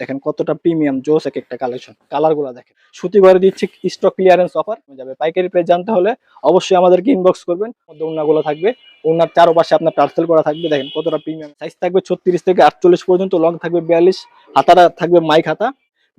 দেখেন কতটা প্রিমিয়াম জোস এক একটা কালেকশন কালারগুলো দেখেন। সুতি ঘরে দিচ্ছি স্টক ক্লিয়ারেন্স অফার যাবে। পাইকারি প্রাইস জানতে হলে অবশ্যই আমাদেরকে ইনবক্স করবেন। ওনাগুলো থাকবে। ওনার চারপাশে আপনার পার্সেল করা থাকবে। দেখেন কতটা প্রিমিয়াম সাইজ থাকবে ছত্রিশ থেকে আটচল্লিশ পর্যন্ত লং থাকবে বিয়াল্লিশ, হাতাটা থাকবে মাইক হাতা।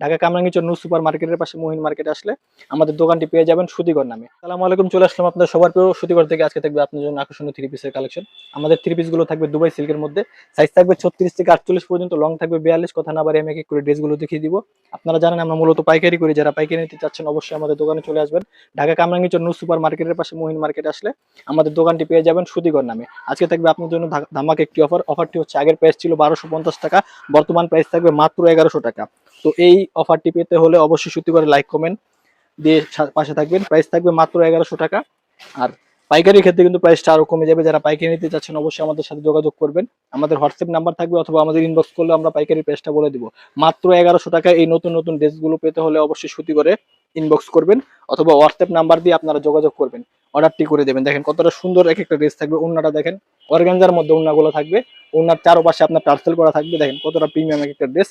ঢাকা কামরাঙ্গিচর নূর সুপার মার্কেটের পাশে মহিন মার্কেট আসলে আমাদের দোকানটি পেয়ে যাবেন সুতিগর নামে। সালাম আলাইকুম, চলে আসলাম আপনার সবার প্রিয় সুতিগর থেকে। আজকে থাকবে আপনার জন্য আকর্ষণীয় থ্রি পিসের কালেকশন আমাদের থ্রি পিসগুলো থাকবে দুবাই সিল্কের মধ্যে। সাইজ থাকবে ছত্রিশ থেকে আটচল্লিশ পর্যন্ত লং থাকবে বিয়াল্লিশ। কথা না বারে আমি এক করে ড্রেসগুলো দেখিয়ে দিব। আপনারা জানেন আমরা মূলত পাইকারি করি। যারা পাইকারি নিতে চাচ্ছেন অবশ্যই আমাদের দোকানে চলে আসবেন। ঢাকা কামরাঙ্গিচর নূর সুপার মার্কেটের পাশে মহিন মার্কেট আসলে আমাদের দোকানটি পেয়ে যাবেন সুতিগর নামে। আজকে থাকবে আপনার জন্য ধামাক একটি অফার অফারটি হচ্ছে আগের প্রাইস ছিল বারোশো টাকা। বর্তমান প্রাইস থাকবে মাত্র এগারোশো টাকা। তো এই অফারটি পেতে হলে অবশ্যই সত্যি করে লাইক কমেন্ট দিয়ে পাশে থাকবেন। প্রাইস থাকবে মাত্র এগারোশো টাকা। আর পাইকারির ক্ষেত্রে কিন্তু প্রাইসটা আরও কমে যাবে। যারা পাইকারি নিতে চাচ্ছেন অবশ্যই আমাদের সাথে যোগাযোগ করবেন। আমাদের হোয়াটসঅ্যাপ নাম্বার থাকবে অথবা আমাদের ইনবক্স করলে আমরা পাইকারি প্রাইসটা বলে দিব। মাত্র এগারোশো টাকা এই নতুন নতুন ড্রেসগুলো পেতে হলে অবশ্যই সুতি করে ইনবক্স করবেন অথবা হোয়াটসঅ্যাপ নাম্বার দিয়ে আপনারা যোগাযোগ করবেন। অর্ডারটি করে দেবেন। দেখেন কতটা সুন্দর এক একটা ড্রেস থাকবে। ওনাটা দেখেন অর্গানজার মধ্যে ওন্নাগুলো থাকবে। ওনার চারপাশে আপনার টার্সেল করা থাকবে। দেখেন কতটা প্রিমিয়াম এক একটা ড্রেস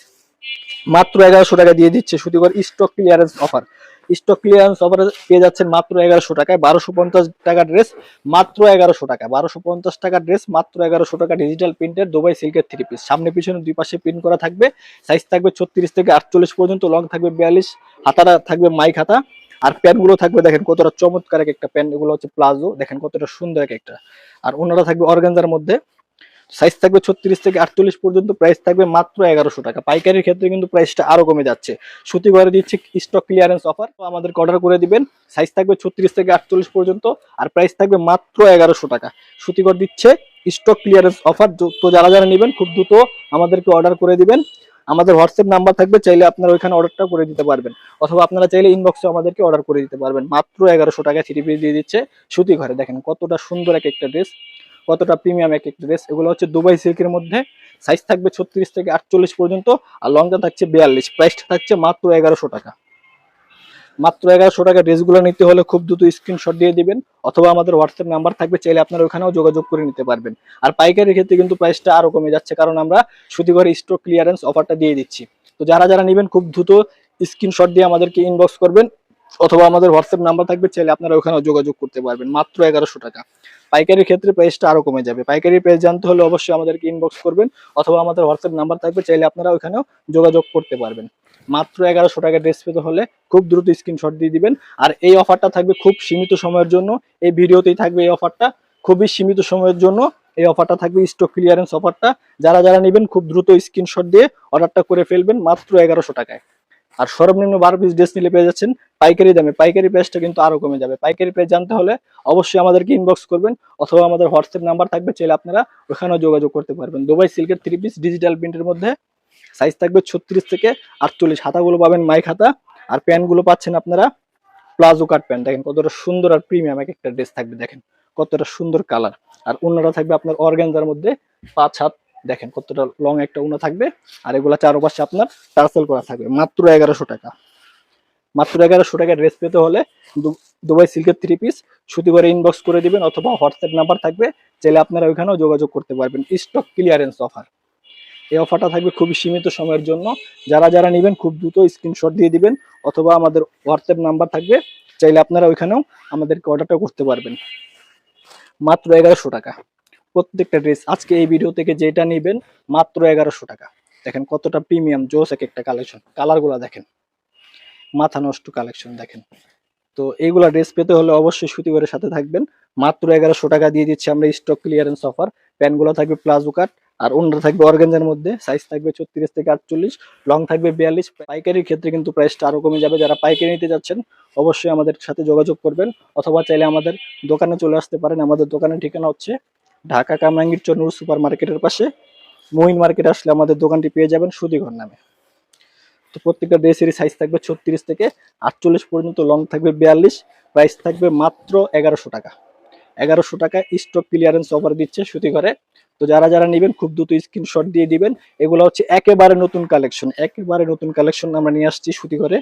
মাত্র এগারোশো টাকা দিয়ে দিচ্ছে শুধু করে stock clearance offer stock clearance offer পেয়ে যাচ্ছেন মাত্র এগারোশো টাকায় বারোশো পঞ্চাশ টাকা ড্রেস মাত্র এগারোশো টাকা। বারোশো পঞ্চাশ টাকা ড্রেস মাত্র এগারোশো টাকা ডিজিটাল প্রিন্টের দুবাই সিল্কের থ্রি পিস সামনে পিছনে দুই পাশে প্রিন্ট করা থাকবে। সাইজ থাকবে ছত্রিশ থেকে আটচল্লিশ পর্যন্ত লং থাকবে বিয়াল্লিশ, হাতাটা থাকবে মাইক হাতা। আর প্যান্টগুলো থাকবে দেখেন কতটা চমৎকার এক একটা প্যান্ট। এগুলো হচ্ছে প্লাজো, দেখেন কতটা সুন্দর এক একটা। আর ওনারা থাকবে অর্গানজার মধ্যে। সাইজ থাকবে ছত্রিশ থেকে আটচল্লিশ পর্যন্ত প্রাইস থাকবে মাত্র এগারোশো টাকা। পাইকারির ক্ষেত্রে কিন্তু প্রাইসটা আরও কমে যাচ্ছে। সুতি ঘরে দিচ্ছে স্টক ক্লিয়ারেন্স অফার তো আমাদেরকে অর্ডার করে দিবেন। সাইজ থাকবে ছত্রিশ থেকে আটচল্লিশ পর্যন্ত আর প্রাইস থাকবে মাত্র এগারোশো টাকা। সুতি ঘর দিচ্ছে স্টক ক্লিয়ারেন্স অফার তো যারা যারা নেবেন খুব দ্রুত আমাদেরকে অর্ডার করে দিবেন। আমাদের হোয়াটসঅ্যাপ নাম্বার থাকবে, চাইলে আপনারা ওইখানে অর্ডারটা করে দিতে পারবেন। অথবা আপনারা চাইলে ইনবক্সে আমাদেরকে অর্ডার করে দিতে পারবেন। মাত্র এগারোশো টাকা থ্রি দিয়ে দিচ্ছে সুতি ঘরে। দেখেন কতটা সুন্দর এক একটা ড্রেস কতটা প্রিমিয়াম এক একটা ড্রেস এগুলো হচ্ছে দুবাই সিল্কের মধ্যে। সাইজ থাকবে ছত্রিশ থেকে আটচল্লিশ পর্যন্ত আর লংটা থাকছে বিয়াল্লিশ। প্রাইসটা থাকছে মাত্র এগারোশো টাকা। মাত্র এগারোশো টাকা ড্রেসগুলো নিতে হলে খুব দ্রুত স্ক্রিনশট দিয়ে দিবেন, অথবা আমাদের হোয়াটসঅ্যাপ নাম্বার থাকবে, চাইলে আপনারা ওখানেও যোগাযোগ করে নিতে পারবেন। আর পাইকারি ক্ষেত্রে কিন্তু প্রাইসটা আরও কমে যাচ্ছে, কারণ আমরা করে স্টক ক্লিয়ারেন্স অফারটা দিয়ে দিচ্ছি। তো যারা যারা নেবেন, খুব দ্রুত স্ক্রিনশট দিয়ে আমাদেরকে ইনবক্স করবেন। অথবা আমাদের হোয়াটসঅ্যাপ নাম্বার থাকবে, চাইলে আপনারা ওখানেও যোগাযোগ করতে পারবেন। মাত্র এগারোশো টাকা। পাইকারির ক্ষেত্রে প্রাইসটা আরও কমে যাবে। পাইকারি প্রাইস জানতে হলে অবশ্যই আমাদেরকে ইনবক্স করবেন, অথবা আমাদের হোয়াটসঅ্যাপ নাম্বার থাকবে, চাইলে আপনারা ওখানেও যোগাযোগ করতে পারবেন। মাত্র এগারোশো টাকা ড্রেস পেতে হলে খুব দ্রুত স্ক্রিনশট দিয়ে দিবেন। আর এই অফারটা থাকবে খুব সীমিত সময়ের জন্য। এই ভিডিওতেই থাকবে এই অফারটা খুবই সীমিত সময়ের জন্য এই অফারটা থাকবে স্টক ক্লিয়ারেন্স অফারটা যারা যারা নেবেন, খুব দ্রুত স্ক্রিনশট দিয়ে অর্ডারটা করে ফেলবেন মাত্র এগারোশো টাকায়। আর সর্বনিম্ন বারো পিস ড্রেস নিলে পেয়ে যাচ্ছেন পাইকারি দামে। পাইকারি প্রাইসটা কিন্তু আরও কমে যাবে। পাইকারি প্রাইস জানতে হলে অবশ্যই আমাদেরকে ইনবক্স করবেন অথবা আমাদের হোয়াটসঅ্যাপ নাম্বার থাকবে, চাইলে আপনারা ওখানেও যোগাযোগ করতে পারবেন। দুবাই সিল্কের থ্রি পিস ডিজিটাল প্রিন্টের মধ্যে সাইজ থাকবে ছত্রিশ থেকে আটচল্লিশ। হাতাগুলো পাবেন মাইক হাতা আর প্যান্টগুলো পাচ্ছেন আপনারা প্লাজো কাট প্যান্ট। দেখেন কতটা সুন্দর আর প্রিমিয়াম এক একটা ড্রেস থাকবে। দেখেন কতটা সুন্দর কালার আর অন্যরা থাকবে আপনার অর্গ্যানজার মধ্যে পাঁচ হাত দেখেন কতটা লং একটা উনা থাকবে, আর এগুলা চারপাশে আপনার টার্সেল করা থাকবে, মাত্র এগারোশো টাকা। মাত্র এগারোশো টাকা ড্রেস পেতে হলে দুবাই সিল্কের থ্রি পিস সুতি করে ইনবক্স করে দিবেন অথবা হোয়াটসঅ্যাপ নাম্বার থাকবে, চাইলে আপনারা ওইখানেও যোগাযোগ করতে পারবেন। স্টক ক্লিয়ারেন্স অফার এই অফারটা থাকবে খুবই সীমিত সময়ের জন্য। যারা যারা নেবেন খুব দ্রুত স্ক্রিনশট দিয়ে দিবেন, অথবা আমাদের হোয়াটসঅ্যাপ নাম্বার থাকবে, চাইলে আপনারা ওইখানেও আমাদেরকে অর্ডারটা করতে পারবেন। মাত্র এগারোশো টাকা। প্রত্যেকটা ড্রেস আজকে এই ভিডিও থেকে যেটা নেবেন মাত্র এগারোশো টাকা। দেখেন কতটা প্রিমিয়াম জোস এক একটা কালেকশন কালারগুলো দেখেন। মাথা নষ্ট কালেকশন দেখেন। তো এইগুলা ড্রেস পেতে হলে অবশ্যই সুতিবারের সাথে থাকবেন। মাত্র এগারোশো টাকা দিয়ে দিচ্ছি আমরা স্টক ক্লিয়ারেন্স অফার প্যান্টগুলো থাকবে প্লাজো কাট আর অন্য থাকবে অর্গেঞ্জার মধ্যে। সাইজ থাকবে ছত্রিশ থেকে আটচল্লিশ লং থাকবে বিয়াল্লিশ। পাইকারির ক্ষেত্রে কিন্তু প্রাইসটা আরও কমে যাবে। যারা পাইকারি নিতে যাচ্ছেন, অবশ্যই আমাদের সাথে যোগাযোগ করবেন। অথবা চাইলে আমাদের দোকানে চলে আসতে পারেন। আমাদের দোকানের ঠিকানা হচ্ছে ঢাকা কামরাঙ্গীর চন্নুর সুপার মার্কেটের পাশে মহিন মার্কেট আসলে আমাদের দোকানটি পেয়ে যাবেন সুদিঘর নামে। তো প্রত্যেকটা ড্রেসেরই সাইজ থাকবে ছত্রিশ থেকে আটচল্লিশ পর্যন্ত লং থাকবে বিয়াল্লিশ প্রাইস থাকবে মাত্র এগারোশো টাকা। এগারোশো টাকা স্টক ক্লিয়ারেন্স অফার দিচ্ছে সুতিঘরে তো যারা যারা নেবেন, খুব দ্রুত স্ক্রিনশট দিয়ে দিবেন। এগুলো হচ্ছে একেবারে নতুন কালেকশন একেবারে নতুন কালেকশন আমরা নিয়ে আসছি সুতি ঘরে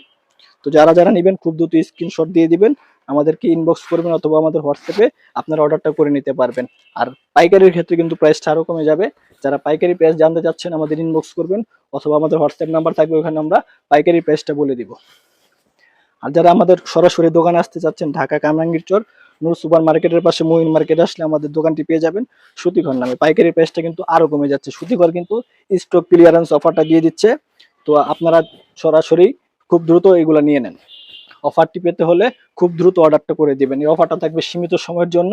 তো যারা যারা নেবেন, খুব দ্রুত স্ক্রিনশট দিয়ে দিবেন, আমাদেরকে ইনবক্স করবেন অথবা আমাদের হোয়াটসঅ্যাপে আপনারা অর্ডারটা করে নিতে পারবেন। আর পাইকারির ক্ষেত্রে কিন্তু প্রাইসটা আরও কমে যাবে। যারা পাইকারি প্রাইস জানতে চাচ্ছেন, আমাদের ইনবক্স করবেন, অথবা আমাদের হোয়াটসঅ্যাপ নাম্বার থাকবে, ওখানে আমরা পাইকারি প্রাইসটা বলে দিব। আর যারা আমাদের সরাসরি দোকানে আসতে চাচ্ছেন, ঢাকা কামরাঙ্গীর চর, নূর সুপার মার্কেটের পাশে মহিন মার্কেট আসলে আমাদের দোকানটি পেয়ে যাবেন সুতিঘর নামে। পাইকারি প্রাইসটা কিন্তু আরও কমে যাচ্ছে। সুতিঘর কিন্তু স্টক ক্লিয়ারেন্স অফারটা দিয়ে দিচ্ছে। তো আপনারা সরাসরি খুব দ্রুত এগুলো নিয়ে নেন। অফারটি পেতে হলে খুব দ্রুত অর্ডারটা করে দেবেন। এই অফারটা থাকবে সীমিত সময়ের জন্য।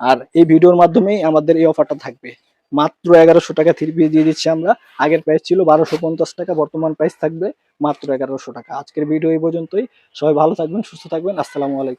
আর এই ভিডিওর মাধ্যমেই আমাদের এই অফারটা থাকবে। মাত্র এগারোশো টাকা থ্রি পিস দিয়ে দিচ্ছি আমরা। আগের প্রাইস ছিল বারোশো পঞ্চাশ টাকা, বর্তমান প্রাইস থাকবে মাত্র এগারোশো টাকা। আজকের ভিডিও এই পর্যন্তই। সবাই ভালো থাকবেন, সুস্থ থাকবেন। আসসালামু আলাইকুম।